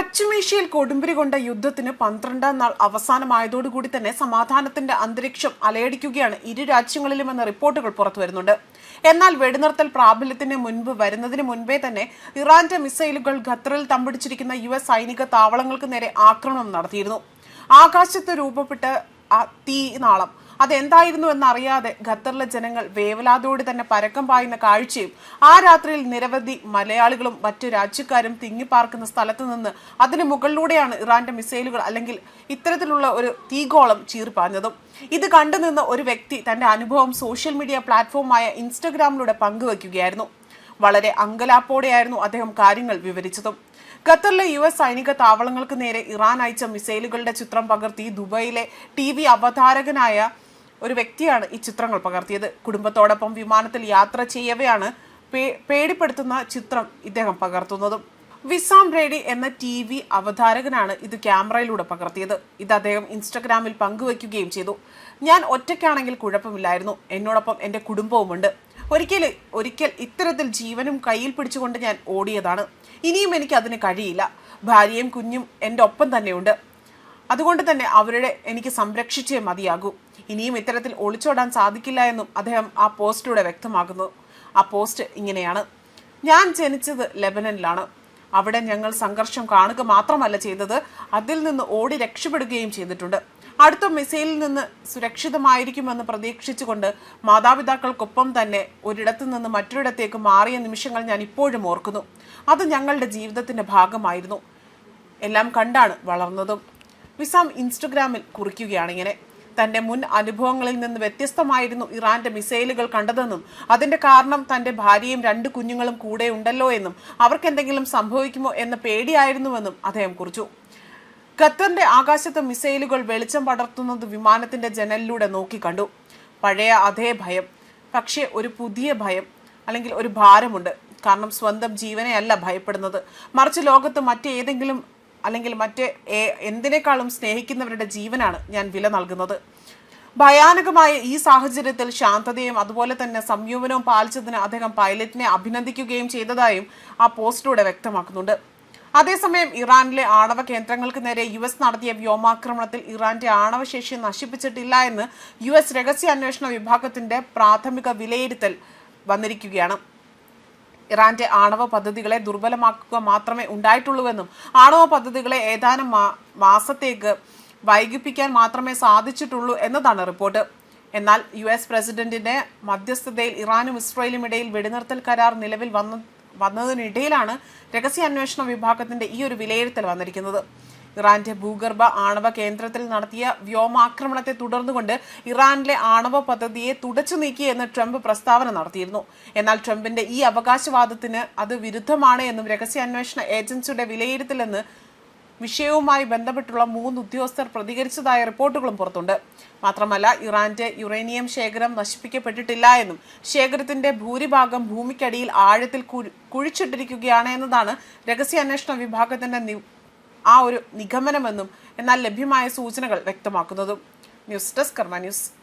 പശ്ചിമേഷ്യയിൽ കൊടുമ്പിരി കൊണ്ട യുദ്ധത്തിന് പന്ത്രണ്ടാം നാൾ അവസാനമായതോടുകൂടി തന്നെ സമാധാനത്തിന്റെ അന്തരീക്ഷം അലയടിക്കുകയാണ് ഇരു രാജ്യങ്ങളിലുമെന്ന റിപ്പോർട്ടുകൾ പുറത്തുവരുന്നുണ്ട്. എന്നാൽ വെടിനിർത്തൽ പ്രാബല്യത്തിന് മുൻപ് വരുന്നതിന് മുൻപേ തന്നെ ഇറാന്റെ മിസൈലുകൾ ഖത്തറിൽ തമ്പടിച്ചിരിക്കുന്ന യു എസ് സൈനിക താവളങ്ങൾക്ക് നേരെ ആക്രമണം നടത്തിയിരുന്നു. ആകാശത്ത് രൂപപ്പെട്ട തീനാളം അതെന്തായിരുന്നു എന്നറിയാതെ ഖത്തറിലെ ജനങ്ങൾ വേവലാതോടെ തന്നെ പരക്കം പായുന്ന കാഴ്ചയും ആ രാത്രിയിൽ നിരവധി മലയാളികളും മറ്റു രാജ്യക്കാരും തിങ്ങിപ്പാർക്കുന്ന സ്ഥലത്ത് നിന്ന് അതിന് മുകളിലൂടെയാണ് ഇറാന്റെ മിസൈലുകൾ അല്ലെങ്കിൽ ഇത്തരത്തിലുള്ള ഒരു തീഗോളം ചീർപ്പാഞ്ഞതും ഇത് കണ്ടുനിന്ന ഒരു വ്യക്തി തന്റെ അനുഭവം സോഷ്യൽ മീഡിയ പ്ലാറ്റ്ഫോമായ ഇൻസ്റ്റഗ്രാമിലൂടെ പങ്കുവയ്ക്കുകയായിരുന്നു. വളരെ അങ്കലാപ്പോടെയായിരുന്നു അദ്ദേഹം കാര്യങ്ങൾ വിവരിച്ചതും. ഖത്തറിലെ യു എസ് സൈനിക താവളങ്ങൾക്ക് നേരെ ഇറാൻ അയച്ച മിസൈലുകളുടെ ചിത്രം പകർത്തി ദുബൈയിലെ ടി അവതാരകനായ ഒരു വ്യക്തിയാണ് ഈ ചിത്രങ്ങൾ പകർത്തിയത്. കുടുംബത്തോടൊപ്പം വിമാനത്തിൽ യാത്ര ചെയ്യവെയാണ് പേ- പേടിപ്പെടുത്തുന്ന ചിത്രം ഇദ്ദേഹം പകർത്തുന്നതും. വിസാം റേഡി എന്ന ടി വി അവതാരകനാണ് ഇത് ക്യാമറയിലൂടെ പകർത്തിയത്. ഇത് അദ്ദേഹം ഇൻസ്റ്റഗ്രാമിൽ പങ്കുവയ്ക്കുകയും ചെയ്തു. ഞാൻ ഒറ്റയ്ക്കാണെങ്കിൽ കുഴപ്പമില്ലായിരുന്നു. എന്നോടൊപ്പം എന്റെ കുടുംബവുമുണ്ട്. ഒരിക്കൽ ഒരിക്കൽ ഇത്തരത്തിൽ ജീവനും കയ്യിൽ പിടിച്ചുകൊണ്ട് ഞാൻ ഓടിയതാണ്. ഇനിയും എനിക്ക് അതിന് കഴിയില്ല. ഭാര്യയും കുഞ്ഞും എന്റെ ഒപ്പം തന്നെയുണ്ട്. അതുകൊണ്ട് തന്നെ അവരുടെ എനിക്ക് സംരക്ഷിച്ചേ മതിയാകൂ. ഇനിയും ഇത്തരത്തിൽ ഒളിച്ചോടാൻ സാധിക്കില്ല എന്നും അദ്ദേഹം ആ പോസ്റ്റിലൂടെ വ്യക്തമാകുന്നു ആ പോസ്റ്റ് ഇങ്ങനെയാണ്. ഞാൻ ജനിച്ചത് ലെബനനിലാണ്. അവിടെ ഞങ്ങൾ സംഘർഷം കാണുക മാത്രമല്ല ചെയ്തത് അതിൽ നിന്ന് ഓടി രക്ഷപ്പെടുകയും ചെയ്തിട്ടുണ്ട്. അടുത്ത മിസൈലിൽ നിന്ന് സുരക്ഷിതമായിരിക്കുമെന്ന് പ്രതീക്ഷിച്ചുകൊണ്ട് മാതാപിതാക്കൾക്കൊപ്പം തന്നെ ഒരിടത്തു നിന്ന് മറ്റൊരിടത്തേക്ക് മാറിയ നിമിഷങ്ങൾ ഞാൻ ഇപ്പോഴും ഓർക്കുന്നു. അത് ഞങ്ങളുടെ ജീവിതത്തിന്റെ ഭാഗമായിരുന്നു. എല്ലാം കണ്ടാണ് വളർന്നതും. വിസാം ഇൻസ്റ്റഗ്രാമിൽ കുറിക്കുകയാണ്. ഇങ്ങനെ തന്റെ മുൻ അനുഭവങ്ങളിൽ നിന്ന് വ്യത്യസ്തമായിരുന്നു ഇറാന്റെ മിസൈലുകൾ കണ്ടതെന്നും അതിന്റെ കാരണം തന്റെ ഭാര്യയും രണ്ട് കുഞ്ഞുങ്ങളും കൂടെ ഉണ്ടല്ലോ എന്നും അവർക്ക് എന്തെങ്കിലും സംഭവിക്കുമോ എന്ന പേടിയായിരുന്നുവെന്നും അദ്ദേഹം കുറിച്ചു. ഖത്തറിന്റെ ആകാശത്ത് മിസൈലുകൾ വെളിച്ചം പടർത്തുന്നത് വിമാനത്തിന്റെ ജനലിലൂടെ നോക്കി കണ്ടു. പഴയ അതേ ഭയം പക്ഷേ ഒരു പുതിയ ഭയം അല്ലെങ്കിൽ ഒരു ഭാരമുണ്ട്. കാരണം സ്വന്തം ജീവനെയല്ല ഭയപ്പെടുന്നത്. മറിച്ച് ലോകത്ത് മറ്റേതെങ്കിലും അല്ലെങ്കിൽ മറ്റ് എന്തിനേക്കാളും സ്നേഹിക്കുന്നവരുടെ ജീവനാണ് ഞാൻ വില നൽകുന്നത്. ഭയാനകമായ ഈ സാഹചര്യത്തിൽ ശാന്തതയും അതുപോലെ തന്നെ സംയമനവും പാലിച്ചതിന് അദ്ദേഹം പൈലറ്റിനെ അഭിനന്ദിക്കുകയും ചെയ്തതായും ആ പോസ്റ്റിലൂടെ വ്യക്തമാക്കുന്നുണ്ട്. അതേസമയം ഇറാനിലെ ആണവ കേന്ദ്രങ്ങൾക്ക് നേരെ യു എസ് നടത്തിയ വ്യോമാക്രമണത്തിൽ ഇറാന്റെ ആണവശേഷി നശിപ്പിച്ചിട്ടില്ല എന്ന് യു എസ് രഹസ്യാന്വേഷണ വിഭാഗത്തിന്റെ പ്രാഥമിക വിലയിരുത്തൽ വന്നിരിക്കുകയാണ്. ഇറാന്റെ ആണവ പദ്ധതികളെ ദുർബലമാക്കുക മാത്രമേ ഉണ്ടായിട്ടുള്ളൂവെന്നും ആണവ പദ്ധതികളെ ഏതാനും മാസത്തേക്ക് വൈകിപ്പിക്കാൻ മാത്രമേ സാധിച്ചിട്ടുള്ളൂ എന്നതാണ് റിപ്പോർട്ട്. എന്നാൽ യു എസ് പ്രസിഡന്റിന്റെ മധ്യസ്ഥതയിൽ ഇറാനും ഇസ്രയേലും ഇടയിൽ വെടിനിർത്തൽ കരാർ നിലവിൽ വന്ന വന്നതിനിടയിലാണ് രഹസ്യാന്വേഷണ വിഭാഗത്തിന്റെ ഈ ഒരു വിലയിരുത്തൽ വന്നിരിക്കുന്നത്. ഇറാന്റെ ഭൂഗർഭ ആണവ കേന്ദ്രത്തിൽ നടത്തിയ വ്യോമാക്രമണത്തെ തുടർന്നുകൊണ്ട് ഇറാനിലെ ആണവ പദ്ധതിയെ തുടച്ചു നീക്കി എന്ന് ട്രംപ് പ്രസ്താവന നടത്തിയിരുന്നു. എന്നാൽ ട്രംപിന്റെ ഈ അവകാശവാദത്തിന് അത് വിരുദ്ധമാണ് എന്നും രഹസ്യാന്വേഷണ ഏജൻസിയുടെ വിലയിരുത്തലെന്ന് വിഷയവുമായി ബന്ധപ്പെട്ടുള്ള മൂന്ന് ഉദ്യോഗസ്ഥർ പ്രതികരിച്ചതായ റിപ്പോർട്ടുകളും പുറത്തുണ്ട്. മാത്രമല്ല ഇറാന്റെ യുറേനിയം ശേഖരം നശിപ്പിക്കപ്പെട്ടിട്ടില്ല എന്നും ശേഖരത്തിന്റെ ഭൂരിഭാഗം ഭൂമിക്കടിയിൽ ആഴത്തിൽ കുഴി- കുഴിച്ചിട്ടിരിക്കുകയാണ് എന്നതാണ് രഹസ്യാന്വേഷണ വിഭാഗത്തിന്റെ ആ ഒരു നിഗമനമെന്നും എന്നാൽ ലഭ്യമായ സൂചനകൾ വ്യക്തമാക്കുന്നതും. News desk Karma news.